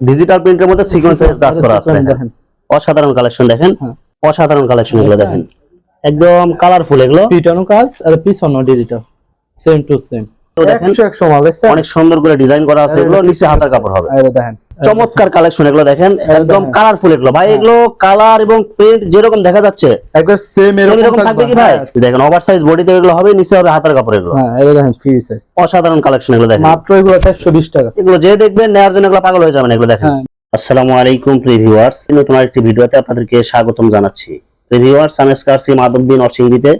Digital প্রিন্টের মধ্যে সিকোয়েন্সের কাজ করা আছে অসাধারণ কালেকশন দেখেন। হ্যাঁ। অসাধারণ কালেকশন এগুলো দেখেন। একদম কালারফুল এগুলো। পিটানো কাজ আর পিছনো ডিজিটাল সেম টু সেম দেখেন অনেক সুন্দর করে ডিজাইন করা আছে এগুলো নিচে হাতের কাপড় হবে। দেখেন চমৎকার কালেকশন এগুলো দেখেন একদম। কালারফুল এগুলো। ভাই এগুলো কালার এবং প্রিন্ট যেরকম দেখা যাচ্ছে একবার সেম এরকম থাকবে। কি ভাই? দেখেন ওভার সাইজ বডিতে এগুলো হবে নিচে হবে হাতের কাপড় এগুলো। হ্যাঁ এই দেখেন ফ্রি সাইজ অসাধারণ কালেকশন এগুলো দেখেন। মাত্র এগুলো চারশো বিশ টাকা। এগুলো যে দেখবেন নেওয়ার জন্য এগুলো পাগল হয়ে যাবেন এগুলো দেখেন। হ্যাঁ। আসসালামু আলাইকুম প্রিভিউয়ার্স নতুন আরেকটি ভিডিওতে আপনাদেরকে স্বাগতম জানাচ্ছি। প্রিভিউয়ার্স আমি স্কারসি মাধবদী নরসিংদীতে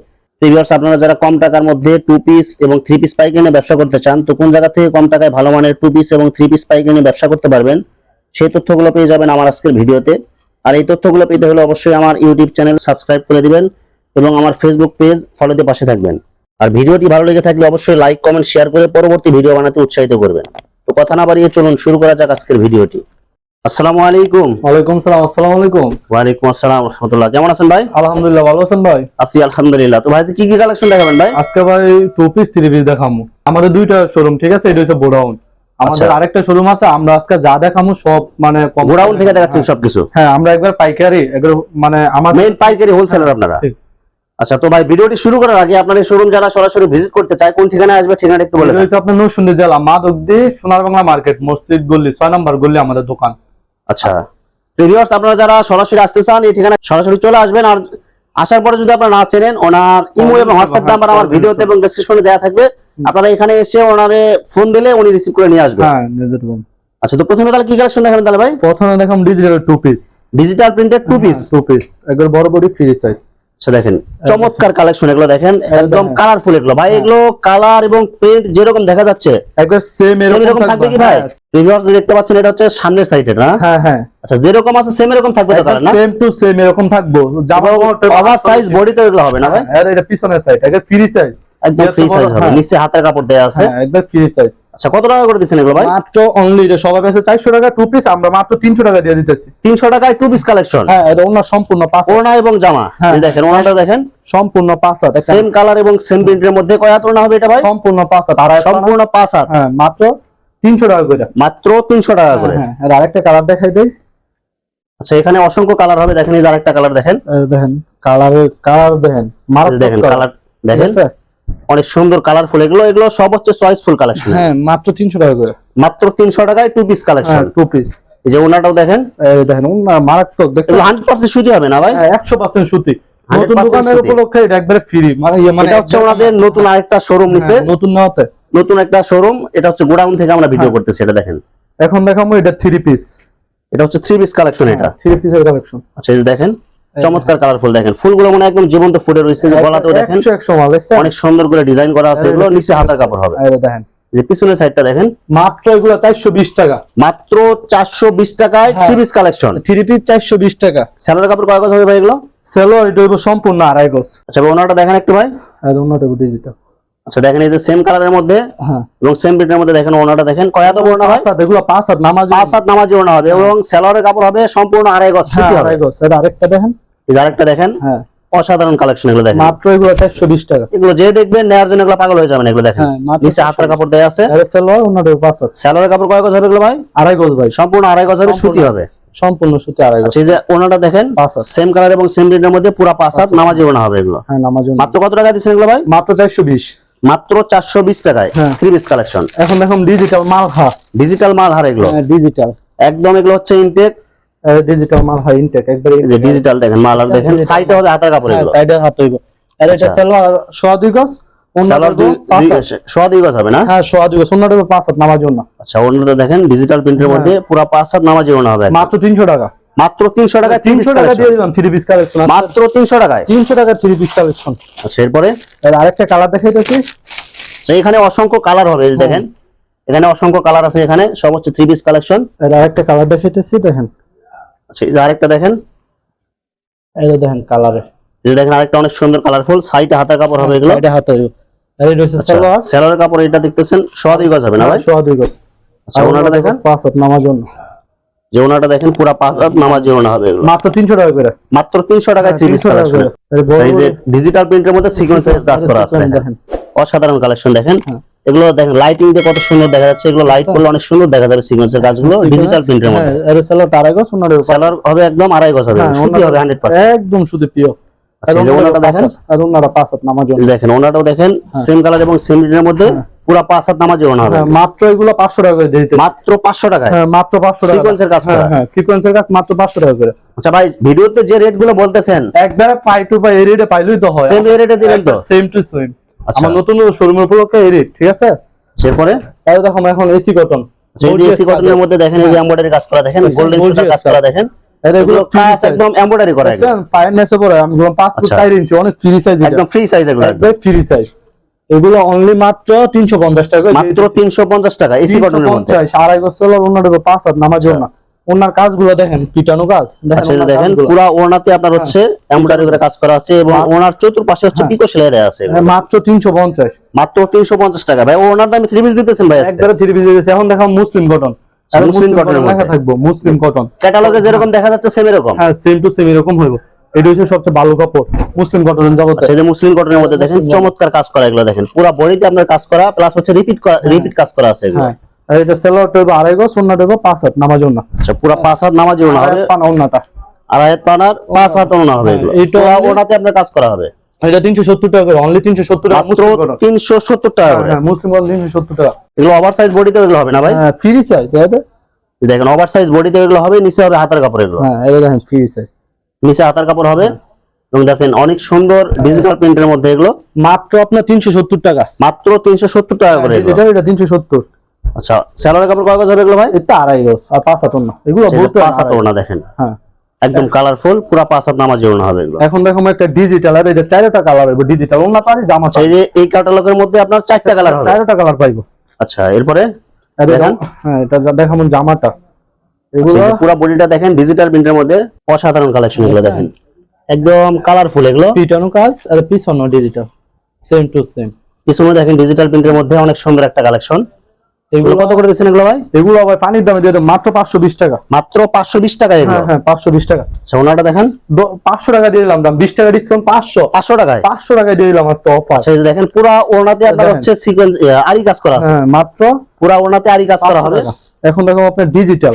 প্রিভিউয়ার্স আপনারা যারা কম টাকার মধ্যে টু পিস এবং থ্রি পিস পাইকারি ব্যবসা করতে চান, তো কোন জায়গা থেকে কম টাকায় ভালো মানের টু পিস এবং থ্রি পিস পাইকারি ব্যবসা করতে পারবেন, সেই তথ্যগুলো পেয়ে যাবেন আমার আজকের ভিডিওতে। আর এই তথ্যগুলো পেতে হলে অবশ্যই আমার ইউটিউব চ্যানেল সাবস্ক্রাইব করে দিবেন এবং আমার ফেসবুক পেজ ফলোতে পাশে থাকবেন। আর ভিডিওটি ভালো লেগে থাকলে অবশ্যই লাইক কমেন্ট শেয়ার করে পরবর্তী ভিডিও বানাতে উৎসাহিত করবেন। তো কথা না বাড়িয়ে চলুন, শুরু করা যাক আজকের ভিডিওটি। আসসালামু আলাইকুম। ওয়ালাইকুম সালাম আসসালামু আলাইকুম। ওয়ালাইকুম আসসালাম রহমতুল্লাহ। কেমন আছেন ভাই? আলহামদুলিল্লাহ ভালো আছেন ভাই? আছি আলহামদুলিল্লাহ। তো ভাই কি কি কালেকশন দেখাবেন ভাই? আজকে ভাই টু পিস থ্রি পিস দেখামু। আমাদের দুইটা শোরুম ঠিক আছে? এটা হচ্ছে বোডাউন আমাদের আচ্ছা। আরেকটা শোরুম আছে আমরা আজকে যা দেখামু সব মানে গোডাউন থেকে দেখাচ্ছেন সবকিছু? হ্যাঁ আমরা একবার পাইকারি একবার মানে আমাদের মেইন পাইকারি হোলসেলার আপনারা? ঠিক। আচ্ছা তো ভাই ভিডিওটি শুরু করার আগে আপনার এই শোরুম যারা সরাসরি ভিজিট করতে চায় কোন ঠিকানায় আসবে ঠিকানাটা একটু বলে দেন। আপনার নরসিংদী জেলা সোনার বাংলা মার্কেট মসজিদ গল্লি ছয় নম্বর গল্লি আমাদের দোকান। আচ্ছা। প্রিভিয়াস আপনারা যারা সরাসরি আসতে চান এই ঠিকানায় সরাসরি চলে আসবেন। আর আসার পরে যদি আপনারা না চেনেন ওনার ইমো এবং হোয়াটসঅ্যাপ নাম্বার আমার ভিডিওতে এবং ডেসক্রিপশনে দেওয়া থাকবে। আপনারা এখানে এসে ওনারে ফোন দিলে উনি রিসিভ করে নিয়ে আসবেন হ্যাঁ নিজের room। আচ্ছা তো প্রথমে তাহলে কি কালেকশন দেখাবেন তাহলে ভাই? প্রথমে দেখাম digital two piece digital printed two piece two piece একবার বড় বড় ফ্রি সাইজ আচ্ছা দেখেন চমৎকার কালেকশন এগুলো দেখেন একদম কালারফুল এগুলো। ভাই এগুলো কালার এবং প্রিন্ট যেরকম দেখা যাচ্ছে একবার সেম এরকম থাকবে। কি ভাই? রিভার্স দেখতে পাচ্ছেন এটা হচ্ছে সামনের সাইডে না? হ্যাঁ হ্যাঁ। আচ্ছা যেরকম আছে সেম এরকম থাকবে তো না? সেম টু সেম এরকম থাকব। আবার সাইজ বডি তো এগুলো হবে না ভাই? আর এটা পিছনের সাইড একবার ফ্রি সাইজ একদম ফ্রি সাইজ হবে। হ্যাঁ। নিচে হাতের কাপড় দেয়া আছে। হ্যাঁ একবার ফ্রি সাইজ আচ্ছা কত টাকা করে দিচ্ছেন এগুলো ভাই? মাত্র অনলি এটা সবার কাছে চারশো টাকা টু পিস আমরা মাত্র তিনশো টাকা দিয়ে দিতেছি। তিনশো টাকায় টু পিস কালেকশন হ্যাঁ এটা অন্য সম্পূর্ণ পাঁচ ওড়না এবং জামা? হ্যাঁ। এই দেখেন ওড়নাটা দেখেন। সম্পূর্ণ পাঁচ হাত। একটা- সেম কালার এবং সেম প্রিন্টের মধ্যে কয় হাত ওড়না হবে এটা ভাই? সম্পূর্ণ পাঁচ হাত। আড়াই সম্পূর্ণ পাঁচ হাত। হ্যাঁ মাত্র তিনশো টাকা করে। মাত্র তিনশো টাকা করে। হ্যাঁ আর আরেকটা কালার দেখাই দেই। আচ্ছা এখানে অসংখ্য কালার হবে। দেখেন এই যে আরেকটা কালার দেখেন। দেখেন কালারের কালার দেখেন। মারাত্মক দেখেন কালার দেখেন। আছে? অনেক সুন্দর কালারফুল এগুলো এগুলো সব হচ্ছে চয়েসফুল কালেকশন হ্যাঁ মাত্র তিনশো টাকা করে। মাত্র তিনশো টাকায় two piece collection two piece এই যে ওনাটাও দেখেন। দেখেন মারাত্মক দেখছেন? এগুলো হান্ড্রেড পার্সেন্ট সুতি হবে না ভাই? একশো পার্সেন্ট সুতি। নতুন দোকানের উপলক্ষে এটা একবারে ফ্রি মানে ইয়ে মানে এটা হচ্ছে ওনাদের নতুন আরেকটা শোরুম নিছে হ্যাঁ, নতুন নেওয়াতে। নতুন একটা শোরুম এটা হচ্ছে গোডাউন থেকে আমরা ভিডিও হ্যাঁ। করতেছি এটা দেখেন। এখন দেখাবো এটা থ্রি পিস এটা হচ্ছে থ্রি পিস কালেকশন এটা। থ্রি পিসের কালেকশন আচ্ছা এই দেখেন। চমৎকার কালারফুল দেখেন। ফুলগুলো মানে একদম জীবন্ত ফুটে রয়েছে যে গলাতেও দেখেন। অনেক সুন্দর করে ডিজাইন করা আছে এগুলো নিচে হাতার কাপড় হবে। দেখেন। যে পিছনের সাইডটা দেখেন। মাত্র এগুলো চারশো বিশ টাকা। মাত্র চারশো বিশ টাকায়। Three piece collection three piece চারশো বিশ টাকা। স্যালার কাপড় কয় গজ হবে ভাই এগুলো? সেলো এটা সম্পূর্ণ আড়াই গজ। আচ্ছা ওনাটা দেখেন একটু ভাই। ওনাটা ডিজিটাল আচ্ছা দেখেন এই যে সেম কালারের মধ্যে হ্যাঁ। এবং সেম প্রিন্টের মধ্যে দেখেন ওনাটা দেখেন কয় হাত ওড়না হয়? হাত এগুলো পাঁচ হাত নামাজ। পাঁচ হাত নামাজি ওড়না হবে এবং স্যালোয়ারের কাপড় হবে সম্পূর্ণ আড়াই গজ হ্যাঁ, সুতি আড়াই গজ। এটা আরেকটা দেখেন। এই আরেকটা দেখেন হ্যাঁ। অসাধারণ কালেকশন এগুলো দেখেন। মাত্র এগুলো চারশো বিশ টাকা। এগুলো যে দেখবেন নেওয়ার জন্য এগুলো পাগল হয়ে যাবেন এগুলো দেখেন। হ্যাঁ, নিচে হাতের কাপড় দেওয়া আছে। আরে সেলোয়ার অন্যটা পাঁচ হাত। স্যালোয়ারের কাপড় কয় গজ হবে এগুলো ভাই? আড়াই গজ ভাই। সম্পূর্ণ আড়াই গজ হবে সুতি হবে। সম্পূর্ণ সুতি আড়াই গজ। আচ্ছা এই যে ওনাটা দেখেন সেম কালার এবং সেম প্রিন্টের মধ্যে পুরো পাঁচ হাত নামাজি ওড়না হবে এগুলো। হ্যাঁ নামাজ মাত্র কত টাকা দিচ্ছেন এগুলো ভাই? মাত্র চারশো বিশ। মাত্র চারশো বিশ টাকায় হ্যাঁ। থ্রি পিস কালেকশন এখন দেখুন ডিজিটাল মাল হা ডিজিটাল মাল হার এগুলো। ডিজিটাল একদম এগুলো হচ্ছে ইনটেক ডিজিটাল মাল হা ইনটেক একবারে যে ডিজিটাল দেখেন মাল আর দেখেন সাইডে হবে হাতের কাপড় এগুলো। সাইডে হাত হইব। আর এটা আচ্ছা। সেলোয়ার সোয়া দুই গজ হবে না? হ্যাঁ পাঁচ হাত নামাজ জন্য। আচ্ছা অন্যটা দেখেন ডিজিটাল প্রিন্টের মধ্যে পুরো পাঁচ হাত নামাজি ওড়না হবে। মাত্র তিনশো টাকা। মাত্র তিনশো টাকায় তিনশো টাকা দিয়ে দিলাম থ্রি পিস কালেকশন মাত্র তিনশো টাকায়? তিনশো টাকা থ্রি পিস কালেকশন আচ্ছা এরপরে? আরেকটা কালার দেখাইতেছি। এখানে অসংখ্য কালার হবে দেখেন। এখানে অসংখ্য কালার আছে এখানে সব হচ্ছে থ্রি পিস কালেকশন আরেকটা কালার দেখাইতেছি দেখেন। আচ্ছা আরেকটা দেখেন। এটা দেখেন কালারে দেখেন আরেকটা অনেক সুন্দর কালারফুল সাইডে হাতের কাপড় হবে এগুলো। সাইডে হাত হইব আর এটা হচ্ছে আচ্ছা সেলোয়ার। কাপড় এটা দেখতেছেন সোয়া দুই গজ হবে না ভাই? সোয়া দুই গজ। আচ্ছা ওনাটা দেখেন। পাঁচ হাত নামাজ জন্য। যে ওনাটা দেখেন পুরো পাঁচ হাত নামাজি ওড়না হবে মাত্র তিনশো টাকা করে। মাত্র তিনশো টাকায় থ্রি পিস 300 কালেকশন যে ডিজিটাল প্রিন্টের মধ্যে সিকোয়েন্সের কাজ করা আছে। দেখেন। অসাধারণ কালেকশন দেখেন। হ্যাঁ। এগুলো দেখেন লাইটিং দিয়ে কত সুন্দর দেখা যাচ্ছে। এগুলো লাইট করলে অনেক সুন্দর দেখা যাবে সিকোয়েন্সের কাজগুলো ডিজিটাল প্রিন্টের মধ্যে। হ্যাঁ এর সেলার টারাগো সোনার সেলার হবে একদম আড়াই গজ হবে। সুতি হবে হান্ড্রেড পার্সেন্ট একদম শুধু পিও আচ্ছা, ওনাটা দেখেন। আর ওনারা পাঁচ হাত নামাজ দেখেন ওনাটাও দেখেন সেম কালার এবং সেম ডিজাইনের মধ্যে। পুরো পাঁচ হাত নামাজ হবে। হ্যাঁ মাত্র এগুলো পাঁচশো টাকা করে দিতে মাত্র পাঁচশো টাকায়? হ্যাঁ মাত্র পাঁচশো টাকা। সিকোয়েন্সের কাজ হ্যাঁ করা? হ্যাঁ সিকোয়েন্সের কাজ মাত্র পাঁচশো টাকা করে। আচ্ছা ভাই ভিডিওতে যে রেটগুলো বলতেছেন একবারে পাই টু পাই এই রেটে পাইলেই তো হয়। সেম রেটে দিবেন তো? সেম টু সেম আচ্ছা। আমার নতুন শোরুমের উপলক্ষে এই রেট ঠিক আছে? এরপরে? তাহলে দেখো এখন এসি কটন যে এসি কটনের মধ্যে দেখেন এই যে এমব্রয়ডারি কাজ করা দেখেন গোল্ডেন সুতার কাজ করা দেখেন। এগুলো কাজ একদম এমব্রয়ডারি করা। দেখছেন? পায়ের নেসে পড়ে আমি বললাম ফুট আচ্ছা। ইঞ্চি অনেক ফ্রি সাইজ একদম ফ্রি সাইজ এগুলো একদম। একদম ফ্রি সাইজ এগুলো অনলি মাত্র তিনশো পঞ্চাশ টাকা মাত্র তিনশো পঞ্চাশ টাকা এসি কটনের মধ্যে। আড়াই বছর ওনার পাঁচ হাত নামাজ না। ওনার কাজগুলো দেখেন পিটানো কাজ। আচ্ছা দেখেন পুরা ওড়নাতে আপনার হচ্ছে এমব্রয়ডারি করে কাজ করা আছে এবং ওনার চতুর্পাশে হচ্ছে পিকো সেলাই দেওয়া আছে। হ্যাঁ, মাত্র তিনশো পঞ্চাশ। মাত্র তিনশো পঞ্চাশ টাকা। ভাই ওনার দামে থ্রি পিস দিতেছেন ভাই একবারে থ্রি পিস গেছে এখন মুসলিম কটন মুসলিম কটন লেখা থাকব মুসলিম কটন ক্যাটালগে যেরকম দেখা যাচ্ছে সেম এরকম। হ্যাঁ সেম টু সেম এরকম হইব। এটা হচ্ছে সবচেয়ে ভালো কাপড় মুসলিম কটনের জগতে। আচ্ছা এই যে মুসলিম কটনের মধ্যে দেখেন চমৎকার কাজ করা এগুলো দেখেন। পুরো বডিতে আপনার কাজ করা প্লাস হচ্ছে রিপিট রিপিট কাজ করা আছে এগুলো। হ্যাঁ। আর এটা আড়াই গো সোনা পাঁচ হাত নামাজ না আচ্ছা পুরো পাঁচ হাত নামাজ ওড়না হবে। পানা ওনাটা আড়াই হাত পানার পাঁচ হাত ওড়না হবে এগুলো। only- ওড়নাতে আপনার কাজ করা হবে। এটা তিনশো সত্তর টাকা করে অনলি তিনশো সত্তর টাকা মাত্র টাকা হ্যাঁ মুসলিম তিনশো সত্তর টাকা। এগুলো ওভার সাইজ বডিতে এগুলো হবে না ভাই? হ্যাঁ ফ্রি সাইজ দেখেন ওভার সাইজ বডিতে এগুলো হবে নিচে হবে হাতের কাপড় এগুলো। হ্যাঁ এটা দেখেন ফ্রি সাইজ নিচে হাতের কাপড় হবে। এবং দেখেন অনেক সুন্দর ডিজিটাল প্রিন্টের মধ্যে এগুলো। মাত্র আপনার তিনশো সত্তর টাকা। মাত্র তিনশো সত্তর টাকা করে এটা এটা তিনশো সত্তর। আচ্ছা স্যালোয়ার কাপড় কয় গজ হবে এগুলো ভাই? এটা আড়াই গজ আর পাঁচ হাত না এগুলো পাঁচ ওড়না দেখেন। হ্যাঁ। একদম কালারফুল পুরা পাঁচ হাত নামাজ ওড়না হবে এগুলো। এখন দেখো একটা ডিজিটাল আর এটা চারটা কালার হবে ডিজিটাল ওনা পারি জামা আচ্ছা এই যে এই ক্যাটালগের মধ্যে আপনার চারটা কালার হবে? চারটা কালার পাইবো। আচ্ছা এরপরে দেখান। হ্যাঁ এটা জামাটা। এগুলো আচ্ছা, যে পুরা বডিটা দেখেন ডিজিটাল প্রিন্টের মধ্যে অসাধারণ কালেকশন এগুলো দেখেন। একদম কালারফুল এগুলো। পিটানো কাজ আর পিছনে ডিজিটাল সেম টু সেম পিছনে দেখেন ডিজিটাল প্রিন্টের মধ্যে অনেক সুন্দর একটা কালেকশন এগুলো এগুলো কত করে দিচ্ছেন এগুলো ভাই? এগুলো আবার পানির দামে দিয়ে মাত্র পাঁচশো বিশ টাকা। মাত্র পাঁচশো বিশ টাকা এগুলো? হ্যাঁ হ্যাঁ পাঁচশো বিশ টাকা। আচ্ছা ওনাটা দেখেন। দ- পাঁচশো টাকা দিয়ে দিলাম দাম বিশ টাকা ডিসকাউন্ট পাঁচশো। পাঁচশো টাকায়? পাঁচশো টাকা দিয়ে দিলাম আজকে অফার আচ্ছা দেখেন পুরা ওড়নাতে আপনার হচ্ছে সিকোয়েন্স আরি কাজ করা আছে। হ্যাঁ মাত্র পুরা ওড়নাতে আরি কাজ করা হবে। এখন দেখো আপনার ডিজিটাল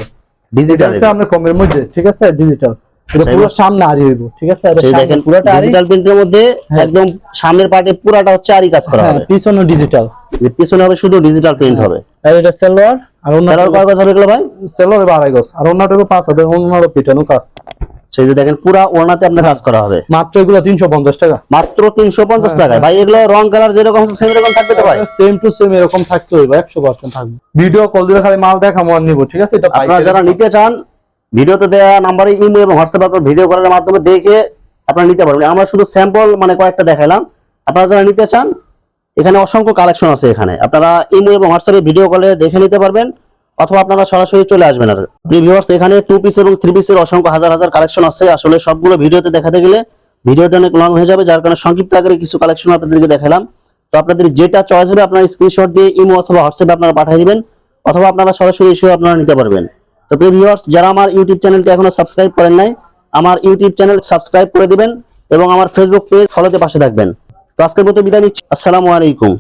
ডিজিটাল আছে আমরা কমের মধ্যে ঠিক আছে? ডিজিটাল এটা পুরো সামনে আরি হইব ঠিক আছে? এটা দেখেন পুরোটা আরি ডিজিটাল প্রিন্টের মধ্যে একদম সামনের পার্টে পুরোটা হচ্ছে আরি কাজ করা হ্যাঁ হবে। পিছনে ডিজিটাল যে পিছনে হবে শুধু ডিজিটাল প্রিন্ট হবে। আর এটা সেলোয়ার আর অন্য সেলোয়ার কয় গজ হবে গেল ভাই? সেলোয়ার এবার আড়াই গজ। আর অন্যটা হবে পাঁচ হাজার অন্যটা পিটানো কাজ। সেই যে দেখেন পুরা ওড়নাতে আপনার কাজ করা হবে। মাত্র এগুলো তিনশো পঞ্চাশ টাকা। মাত্র তিনশো পঞ্চাশ টাকায়। ভাই এগুলো রং কালার যেরকম আছে সেম রকম থাকবে তো ভাই? সেম টু সেম এরকম থাকতে হইবে একশো পার্সেন্ট থাকবে। ভিডিও কল দিয়ে খালি মাল দেখা মাল নিবো ঠিক আছে? এটা আপনারা যারা নিতে চান ভিডিওতে দেওয়া নাম্বারে ইমো এবং হোয়াটসঅ্যাপ আপনার ভিডিও কলের মাধ্যমে দেখে আপনারা নিতে পারবেন। আমরা শুধু স্যাম্পল মানে কয়েকটা দেখাইলাম। আপনারা যারা নিতে চান এখানে অসংখ্য কালেকশন আছে এখানে। আপনারা ইমো এবং হোয়াটসঅ্যাপে ভিডিও কলে দেখে নিতে পারবেন। অথবা আপনারা সরাসরি চলে আসবেন আর ভিউয়ার্স, এখানে টু পিস এবং থ্রি পিসের অসংখ্য হাজার হাজার কালেকশন আছে। আসলে সবগুলো ভিডিওতে দেখাতে গেলে ভিডিওটা অনেক লং হয়ে যাবে, যার কারণে সংক্ষিপ্ত আকারে কিছু কালেকশন আপনাদেরকে দেখালাম। তো আপনাদের যেটা চয়েস হবে, আপনারা স্ক্রিনশট দিয়ে ইমো অথবা হোয়াটসঅ্যাপে আপনারা পাঠিয়ে দিবেন, অথবা আপনারা সরাসরি এসেও আপনারা নিতে পারবেন। তো প্রিয় ভিউয়ার্স, যারা আমার ইউটিউব চ্যানেলটি এখনও সাবস্ক্রাইব করেন নাই, আমার ইউটিউব চ্যানেল সাবস্ক্রাইব করে দিবেন এবং আমার ফেসবুক পেজ ফলোতে পাশে থাকবেন। তো আজকের মতো বিদায় নিচ্ছি। আসসালামু আলাইকুম।